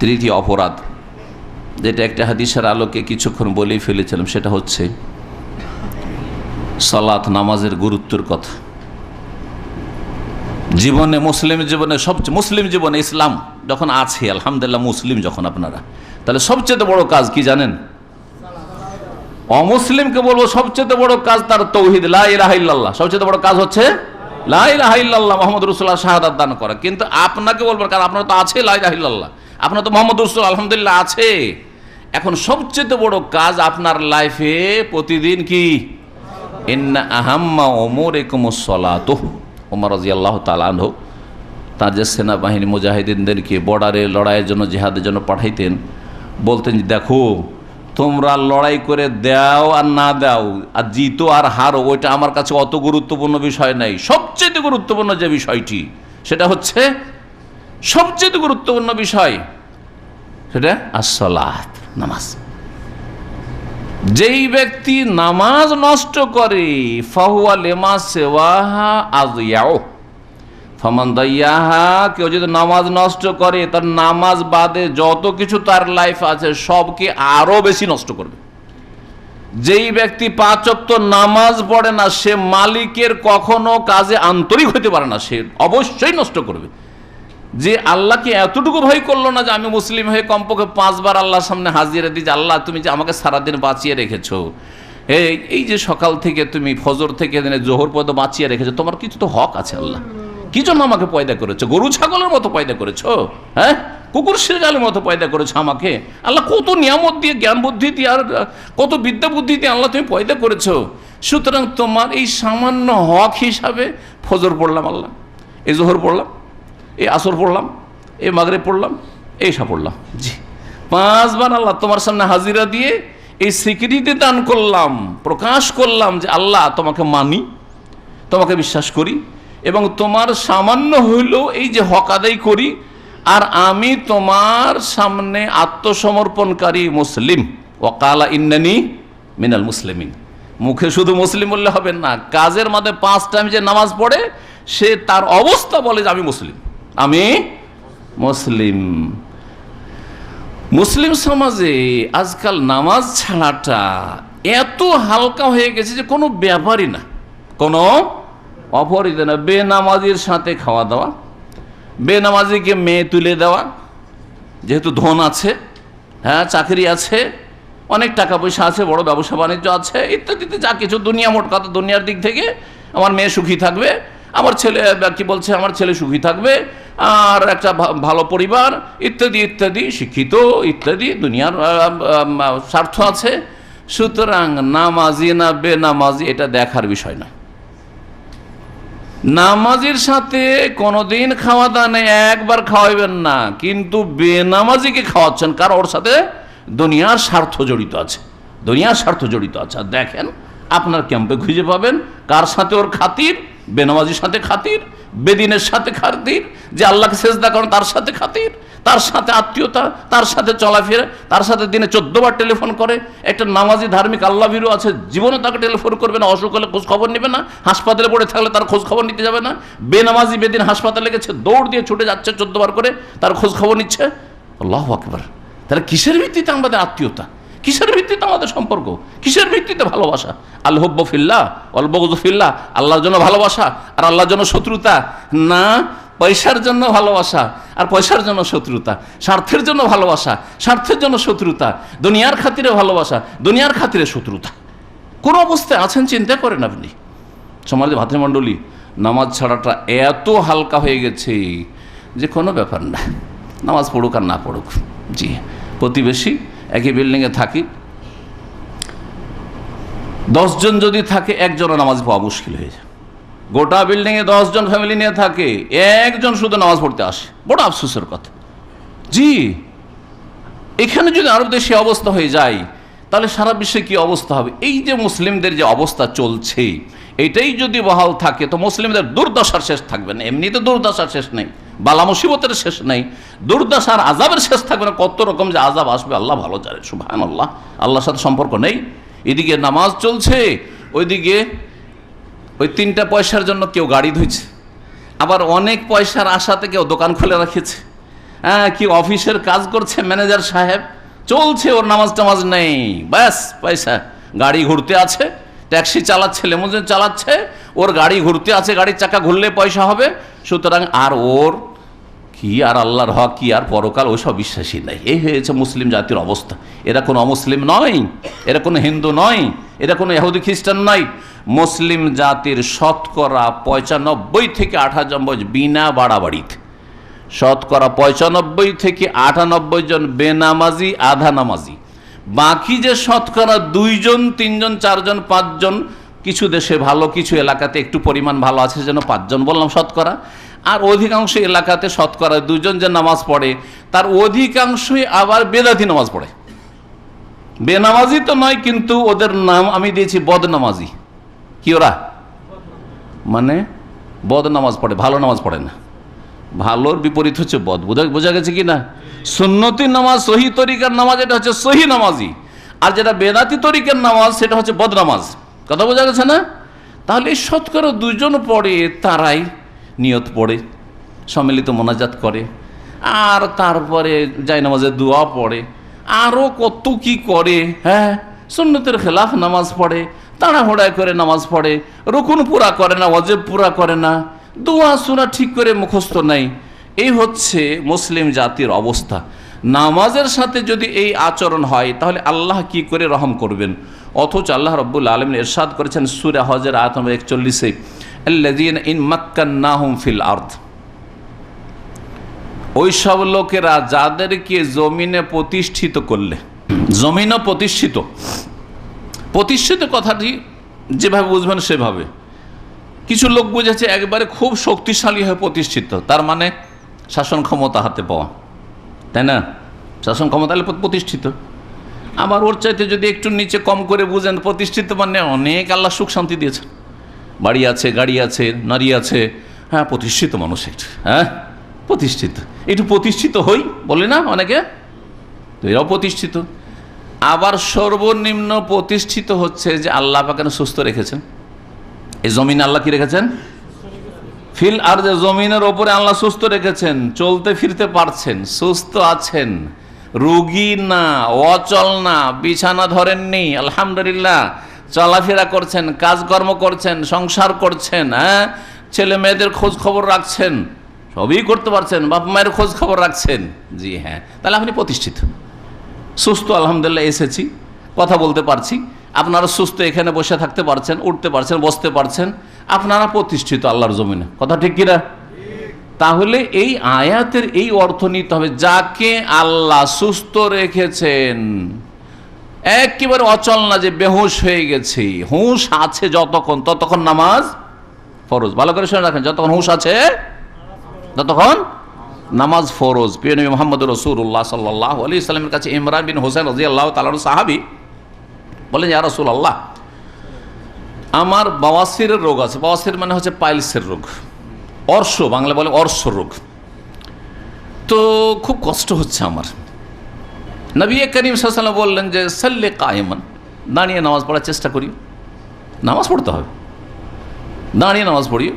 তৃতীয় অপরাধ, যেটা একটা হাদিসের আলোকে কিছুক্ষণ বলেই ফেলেছিলাম, সেটা হচ্ছে সালাত নামাজের গুরুত্বের কথা। জীবনে, মুসলিম জীবনে, সবচেয়ে, মুসলিম জীবনে ইসলাম যখন আছে, আলহামদুলিল্লাহ মুসলিম যখন আপনারা, তাহলে সবচেয়ে বড় কাজ কি জানেন? অমুসলিমকে বলব সবচেয়ে বড় কাজ তার তৌহিদ লাহ সবচেয়ে বড় কাজ হচ্ছে লাইলাহিল্লাহ মোহাম্মদ রসুল্লাহ শাহাদাত দান করা। কিন্তু আপনাকে বলব, কারণ আপনার তো আছে লাইলাহিল্লাহ আপনার তো মোহাম্মদ রসুল, আলহামদুলিল্লাহ আছে। এখন সবচেয়ে বড় কাজ আপনার লাইফে প্রতিদিন কি? আহাম্মা ওমর আল্লাহ তালাহ তার যে সেনাবাহিনী মুজাহিদিনদেরকে বর্ডারে লড়াইয়ের জন্য, জেহাদের জন্য পাঠাইতেন, বলতেন দেখো, তোমরা লড়াই করে দাও আর না দাও, আর জিতো আর হারো, ওইটা আমার কাছে অত গুরুত্বপূর্ণ বিষয় নাই। সবচেয়ে গুরুত্বপূর্ণ যে বিষয়টি, সেটা হচ্ছে সবচেয়ে গুরুত্বপূর্ণ বিষয় সেটা আসলাত নামাজ। যেই ব্যক্তি নামাজ নষ্ট করে, ফাহুয়া কেউ যদি নামাজ নষ্ট করে, তার নামাজ বাদে যত কিছু তার লাইফ আছে, সবকে আরও বেশি নষ্ট করবে। যেই ব্যক্তি পাঁচক্ত নামাজ পড়ে না, সে মালিকের কখনো কাজে আন্তরিক হতে পারে না, সে অবশ্যই নষ্ট করবে। যে আল্লাহকে এতটুকু ভয় করল না যে আমি মুসলিম হয়ে কমপক্ষে পাঁচবার আল্লাহর সামনে হাজিরে দিই যে আল্লাহ তুমি যে আমাকে সারাদিন বাঁচিয়ে রেখেছো। এই এই যে সকাল থেকে তুমি ফজর থেকে জোহর পদ বাঁচিয়ে রেখেছো, তোমার কিছু তো হক আছে আল্লাহ। কি জন্য আমাকে পয়দা করেছ? গরু, ছাগলের মতো পয়দা করেছ? হ্যাঁ? কুকুর শিরগালের মতো পয়দা করেছ আমাকে? আল্লাহ, কত নিয়ামত দিয়ে, জ্ঞান বুদ্ধি দিয়ে আর, কত বিদ্যা বুদ্ধি দিয়ে আল্লাহ তুমি পয়দা করেছ? সুতরাং তোমার এই সামান্য হক হিসাবে ফজর পড়লাম আল্লাহ। এই জোহর পড়লাম। এই আসর পড়লাম এই মাগরে পড়লাম এইসব পড়লাম। জি। পাঁচবার আল্লাহ তোমার সামনে হাজিরা দিয়ে এই স্বীকৃতি দান করলাম, প্রকাশ করলাম যে আল্লাহ তোমাকে মানি, তোমাকে বিশ্বাস করি এবং তোমার সামান্য হইলেও এই যে হক আদায় করি, আর আমি তোমার সামনে আত্মসমর্পণকারী মুসলিম। ওকালা ইন্নানি মিনাল মুসলিমিন। মুখে শুধু মুসলিম বললে হবে না, কাজের মধ্যে পাঁচ টাইম যে নামাজ পড়ে, সে তার অবস্থা বলে যে আমি মুসলিম। আমি মুসলিম। মুসলিম সমাজে আজকাল নামাজ ছাড়াটা এত হালকা হয়ে গেছে যে কোনো ব্যাপারই না। কোনো অপরাধ না, বেনামাজির সাথে খাওয়া দাওয়া, বেনামাজিকে মেয়ে তুলে দেওয়া, যেহেতু ধন আছে হ্যাঁ চাকরি আছে, অনেক টাকা পয়সা আছে, বড় ব্যবসা বাণিজ্য আছে, ইত্যাদিতে যা কিছু, দুনিয়া মোট কথা, দুনিয়ার দিক থেকে আমার মেয়ে সুখী থাকবে আমার ছেলে কি বলছে, আমার ছেলে সুখী থাকবে, আর একটা ভালো পরিবার, ইত্যাদি ইত্যাদি, শিক্ষিত, ইত্যাদি, দুনিয়ার স্বার্থ আছে। সুতরাং নামাজি না বেনামাজি, এটা দেখার বিষয় না। নামাজির সাথে কোনোদিন খাওয়া দাওয়া নেই একবার খাওয়াইবেন না, কিন্তু বেনামাজিকে খাওয়াচ্ছেন, কারণ ওর সাথে দুনিয়ার স্বার্থ জড়িত আছে। দুনিয়ার স্বার্থ জড়িত আছে। দেখেন, আপনার ক্যাম্পে খুঁজে পাবেন, কার সাথে ওর খাতির বেনামাজির সাথে খাতির, বেদিনের সাথে খাতির, যে আল্লাহকে সেজদা করেন তার সাথে খাতির, তার সাথে আত্মীয়তা, তার সাথে চলাফেরা, তার সাথে দিনে চোদ্দবার টেলিফোন করে। একটা নামাজি ধার্মিক আল্লাহ ভিরু আছে জীবনে তাকে টেলিফোন করবে না, অসুখ হলে খোঁজ খবর নেবে না, হাসপাতালে পড়ে থাকলে তার খোঁজ খবর নিতে যাবে না। বেনামাজি বেদিন হাসপাতালে গেছে, দৌড় দিয়ে ছুটে যাচ্ছে চোদ্দবার করে, তার খোঁজ খবর নিচ্ছে। আল্লাহ আকবর। তাহলে কিসের ভিত্তিতে আমাদের আত্মীয়তা? কিসের ভিত্তিতে আমাদের সম্পর্ক? কিসের ভিত্তিতে ভালোবাসা? আল্লাহব্বফিল্লা অলবগজফিল্লা আল্লাহর জন্য ভালোবাসা আর আল্লাহর জন্য শত্রুতা। না, পয়সার জন্য ভালোবাসা আর পয়সার জন্য শত্রুতা। স্বার্থের জন্য ভালোবাসা, স্বার্থের জন্য শত্রুতা। দুনিয়ার খাতিরে ভালোবাসা, দুনিয়ার খাতিরে শত্রুতা। কোন অবস্থায় আছেন চিন্তা করেন আপনি? সমাজে ভাতৃমণ্ডলী, নামাজ ছাড়াটা এত হালকা হয়ে গেছে যে কোনো ব্যাপার না। নামাজ পড়ুক আর না পড়ুক। জি, প্রতিবেশী একই বিল্ডিংয়ে থাকি। দশজন যদি থাকে, একজনও নামাজ পাওয়া মুশকিল হয়ে যায়। গোটা বিল্ডিংয়ে দশজন ফ্যামিলি নিয়ে থাকে, একজন শুধু নামাজ পড়তে আসে। বড় আফসোসের কথা। জি, এখানে যদি আরব দেশে অবস্থা হয়ে যায়, তাহলে সারা বিশ্বে কি অবস্থা হবে? এই যে মুসলিমদের যে অবস্থা চলছে এইটাই যদি বহাল থাকে, তো মুসলিমদের দুর্দশার শেষ থাকবে না। এমনিতে দুর্দশার শেষ নেই। বালা মুসিবতের শেষ নেই, দুর্দশার আজাবের শেষ থাকবে না। কত রকম যে আজাব আসবে, আল্লাহ ভালো জানে সুভান আল্লাহ আল্লাহর সাথে সম্পর্ক নেই। এদিকে নামাজ চলছে, ওইদিকে ওই তিনটা পয়সার জন্য কেউ গাড়ি ধুইছে, আবার অনেক পয়সার আশাতে কেউ দোকান খুলে রাখেছে। হ্যাঁ কি অফিসের কাজ করছে ম্যানেজার সাহেব, চলছে ওর নামাজ টামাজ নেই। ব্যাস, পয়সা, গাড়ি ঘুরতে আছে। ট্যাক্সি চালাচ্ছে লেমুজিন চালাচ্ছে, ওর গাড়ি ঘুরতে আছে গাড়ির চাকা ঘুরলে পয়সা হবে। সুতরাং আর ওর কি আর আল্লাহর হক, কি আর পরকাল ওইসব বিশ্বাসী নাই। এই হয়েছে মুসলিম জাতির অবস্থা। এরা কোনো অমুসলিম নয়, এরা কোনো হিন্দু নয়, এরা কোনো ইহুদি, খ্রিস্টান নয়। মুসলিম জাতির শতকরা পঁচানব্বই থেকে আঠানব্বই বিনা বাড়াবাড়িতে। শতকরা পঁচানব্বই থেকে আটানব্বই জন বেনামাজি, আধা নামাজি। বাকি যে শতকরা দুইজন, তিনজন, চারজন, পাঁচজন, কিছু দেশে ভালো, কিছু এলাকাতে একটু পরিমাণ ভালো আছে যেন পাঁচজন বললাম শতকরা। আর অধিকাংশ এলাকাতে শতকরা দুজন যে নামাজ পড়ে, তার অধিকাংশই আবার বেদাতি নামাজ পড়ে। বেনামাজি তো নয়, কিন্তু ওদের নাম আমি দিয়েছি বদনামাজি। কি ওরা? মানে বদনামাজ পড়ে, ভালো নামাজ পড়ে না। ভালোর বিপরীত হচ্ছে বদ। বোঝা বোঝা গেছে কি না? সুন্নতি নামাজ, সহি তরিকার নামাজ, এটা হচ্ছে সহি নামাজি। আর যেটা বেদাতি তরিকার নামাজ, সেটা হচ্ছে বদ নামাজ। কথা বোঝা গেছে না? তাহলে এই শতকরা দুজন পড়ে, তারাই নিয়ত পড়ে, সম্মিলিত মোনাজাত করে। আর তারপরে যাই নামাজে দোয়া পড়ে। আরও কত কি করে হ্যাঁ? সুন্নতের খেলাফ নামাজ পড়ে, তাড়াহুড়ায় করে নামাজ পড়ে, রুকুন পুরা করে না অজেব পুরা করে না। দোয়া সুরা ঠিক করে মুখস্থ নাই। এই হচ্ছে মুসলিম জাতির অবস্থা। নামাজের সাথে যদি এই আচরণ হয়, তাহলে আল্লাহ কি করে রহম করবেন? অথচ আল্লাহ রব্বুল আলম এরশাদ করেছেন সুরে হজের আয়াত একচল্লিশে, আল্লাযীনা ইন মাক্কান্নাহুম ফিল আরদ। ওই সব লোকেরা যাদেরকে জমিনে প্রতিষ্ঠিত করলে, জমিনে প্রতিষ্ঠিত। প্রতিষ্ঠিত কথাটি যেভাবে বুঝবেন সেভাবে। কিছু লোক বুঝেছে একবারে খুব শক্তিশালী হয়ে প্রতিষ্ঠিত, তার মানে শাসন ক্ষমতা হাতে পাওয়া। তাই না? শাসন ক্ষমতা প্রতিষ্ঠিত। আবার ওর চাইতে যদি একটু নিচে কম করে বুঝেন, প্রতিষ্ঠিত মানে অনেক আল্লাহ সুখ শান্তি দিয়েছে বাড়ি আছে, গাড়ি আছে, নারী আছে হ্যাঁ প্রতিষ্ঠিত মানুষ একটু হ্যাঁ প্রতিষ্ঠিত। একটু প্রতিষ্ঠিত হই, বলে না অনেকে? তো এরাও প্রতিষ্ঠিত। আবার সর্বনিম্ন প্রতিষ্ঠিত হচ্ছে যে আল্লাহ পাকেন সুস্থ রেখেছেন। এই জমিন আল্লাহ কি রেখেছেন? ফিল আর যে জমিনের ওপরে আল্লাহ সুস্থ রেখেছেন, চলতে ফিরতে পারছেন, সুস্থ আছেন। রুগী না, অচল না, বিছানা ধরেননি, আলহামদুলিল্লাহ। চলাফেরা করছেন, কাজকর্ম করছেন, সংসার করছেন হ্যাঁ? ছেলে মেয়েদের খোঁজ খবর রাখছেন, সবই করতে পারছেন, বাপ মায়ের খোঁজ খবর রাখছেন। জি হ্যাঁ তাহলে আপনি প্রতিষ্ঠিত। সুস্থ, আলহামদুলিল্লাহ, এসেছি, কথা বলতে পারছি। আপনারা সুস্থ এখানে বসে থাকতে পারছেন, উঠতে পারছেন, বসতে পারছেন, আপনারা প্রতিষ্ঠিত আল্লাহর জমিনে। কথা ঠিক কিনা? তাহলে এই আয়াতের এই অর্থ নিতে হবে, যাকে আল্লাহ সুস্থ রেখেছেন। একেবারে অচল না যে বেহুশ হয়ে গেছে। হুঁশ আছে যতক্ষণ, ততক্ষণ নামাজ ফরজ। ভালো করে শুনে রাখেন, যতক্ষণ হুঁশ আছে, ততক্ষণ নামাজ ফরজ। প্রিয় নবী মোহাম্মদ রসুল্লাহ সাল্লাহ আলী ইসলামের কাছে ইমরান বিন হোসেন রাজি আল্লাহ তালার সাহাবি বলেন, ইয়া রসুল আল্লাহ আমার বাওয়াসিরের রোগ আছে। বাওয়াসির মানে হচ্ছে পাইলসের রোগ। অর্শ বাংলা বলে অর্শ রোগ। তো খুব কষ্ট হচ্ছে আমার। নবী করিম সাল্লাম বললেন যে, সাল্লে কায়মান, দাঁড়িয়ে নামাজ পড়ার চেষ্টা করি নামাজ পড়তে হবে। দাঁড়িয়ে নামাজ পড়িও।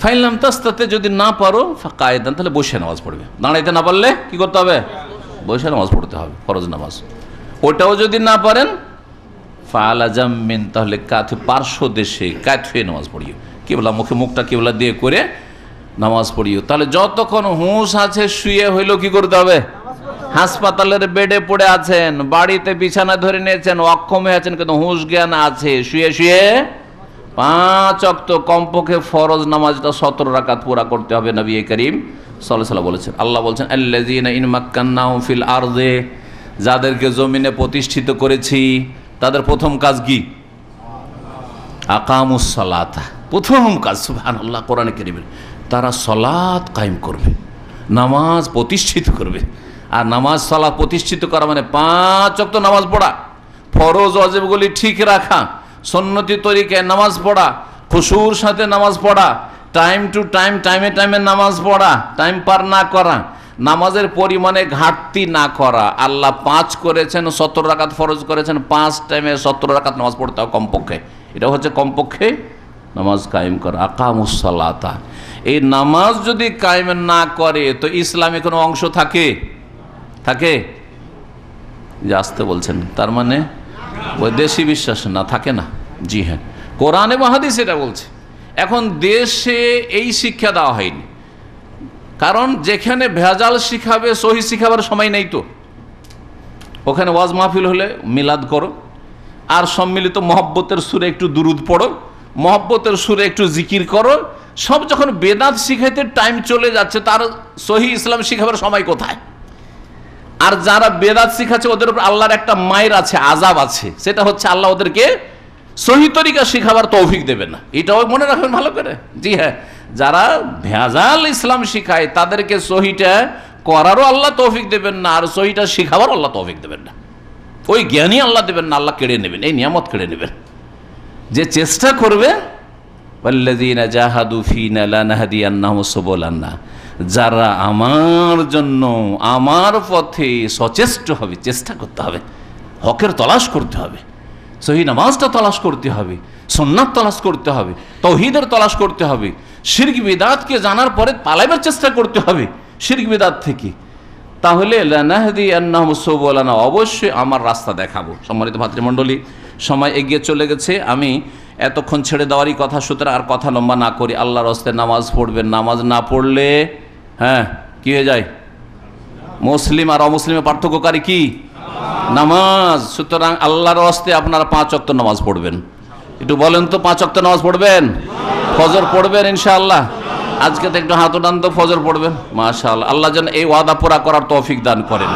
ফাইলাম তাস্তাতে, যদি না পারো কায়দান, তাহলে বসে নামাজ পড়বে। দাঁড়াইতে না পারলে কি করতে হবে? বসে নামাজ পড়তে হবে, ফরজ নামাজ। ওটাও যদি না পারেন ফাল আজামিন তাহলে কাথ পার্শ্ব দেশে কাত নামাজ পড়িও। কেবলা মুখে মুখটা কেবলা দিয়ে করে নামাজ পড়িও। তাহলে যতক্ষণ হুঁশ আছে, শুয়ে হইল কি করতে হবে? হাসপাতালের বেডে পড়ে আছেন, বাড়িতে বিছানা ধরে নিয়েছেন, অক্ষম হয়ে আছেন, কিন্তু হুঁশ জ্ঞান আছে। শুয়ে শুয়ে। পাঁচ অক্ত কমপক্ষে ফরজ নামাজটা সতেরো রাকাত পুরা করতে হবে নবী করিম সাল্লাহ বলেছেন। আল্লাহ বলছেন আল্লাজিনা ইন মাক্কান্নাহু ফিল আরদে, যাদেরকে জমিনে প্রতিষ্ঠিত করেছি তাদের প্রথম কাজ কি? আকামুস সালাতা। প্রথম কাজ সুবহান আল্লাহ কোরআনে করিমের। তারা সলাৎ কায়েম করবে, নামাজ প্রতিষ্ঠিত করবে। আর নামাজ সলাৎ প্রতিষ্ঠিত করা মানে পাঁচ অক্ত নামাজ পড়া। ফরজ অজেবগুলি ঠিক রাখা, সন্নতি তরিকায় নামাজ পড়া, খুশুর সাথে নামাজ পড়া টাইম টু টাইম টাইমে টাইমে নামাজ পড়া টাইম পার না করা নামাজের পরিমাণে ঘাটতি না করা। আল্লাহ পাঁচ করেছেন, সত্তর রাকাত ফরজ করেছেন, পাঁচ টাইমে সত্তর রাকাত নামাজ পড়তে হবে কমপক্ষে। এটা হচ্ছে কমপক্ষে নামাজ কায়েম করা। আকামুসলাতা এই নামাজ যদি কায়েম না করে, তো ইসলামে কোনো অংশ থাকে? থাকে? যে আসতে বলছেন, তার মানে ওই দেশি বিশ্বাস না, থাকে না। জি হ্যাঁ। কোরআন এবং হাদিস এটা বলছে। এখন দেশে এই শিক্ষা দেওয়া হয়নি। কারণ যেখানে ভেজাল শিখাবে, সহি শিখাবার সময় নেই তো। ওখানে ওয়াজ মাহফিল হলে মিলাদ করো। আর সম্মিলিত মহব্বতের সুরে একটু দুরুদ পড়ো। মহব্বতের সুরে একটু জিকির করো। সব যখন বেদাত শিখাইতে টাইম চলে যাচ্ছে, তার সহি ইসলাম শিখাবার সময় কোথায়? আর যারা বেদাত শিখাচ্ছে, ওদের উপর আল্লাহর একটা মায়ের আছে আজাব আছে। সেটা হচ্ছে আল্লাহ ওদেরকে সহি তরিকা শিখাবার তৌফিক দেবে না। এটাও মনে রাখবেন ভালো করে। জি হ্যাঁ। যারা ভেজাল ইসলাম শিখায়, তাদেরকে সহিটা করারও আল্লাহ তৌফিক দেবেন না, আর সহিটা শিখাবার আল্লাহ তৌফিক দেবেন না। ওই জ্ঞানই আল্লাহ দেবেন না, আল্লাহ কেড়ে নেবেন, এই নিয়ামত কেড়ে নেবেন। যে চেষ্টা করবে যারা আমার জন্য, আমার পথে সচেষ্ট হবে, চেষ্টা করতে হবে, হকের তলাশ করতে হবে। সহি নামাজটা তলাশ করতে হবে সন্ন্যাত তলাশ করতে হবে, তৌহিদের তলাশ করতে হবে, শিরক বিদাতকে জানার পরে পালাইবার চেষ্টা করতে হবে শিরক বিদাত থেকে। তাহলে লানাহদি সুবলানা, অবশ্যই আমার রাস্তা দেখাবো। সম্মানিত ভাতৃমণ্ডলী, সময় এগিয়ে চলে গেছে, আমি এতক্ষণ ছেড়ে দেওয়ারই কথা, সুতরাং আর কথা লম্বা না করি। আল্লাহর হস্তে নামাজ পড়বেন, নামাজ না পড়লে হ্যাঁ কি হয়ে যায়? মুসলিম আর অমুসলিমের পার্থক্যকারী কি? নামাজ, সুতরাং আল্লাহর অস্তে আপনারা পাঁচ অক্ত নামাজ পড়বেন। একটু বলেন তো, পাঁচ অক্ত নামাজ পড়বেন? ফজর পড়বেন ইনশাআল্লাহ? আজকে তো একটু হাত উঠান তো, ফজর পড়বেন? মাশাল আল্লাহ যেন এই ওয়াদা পুরা করার তৌফিক দান করেন।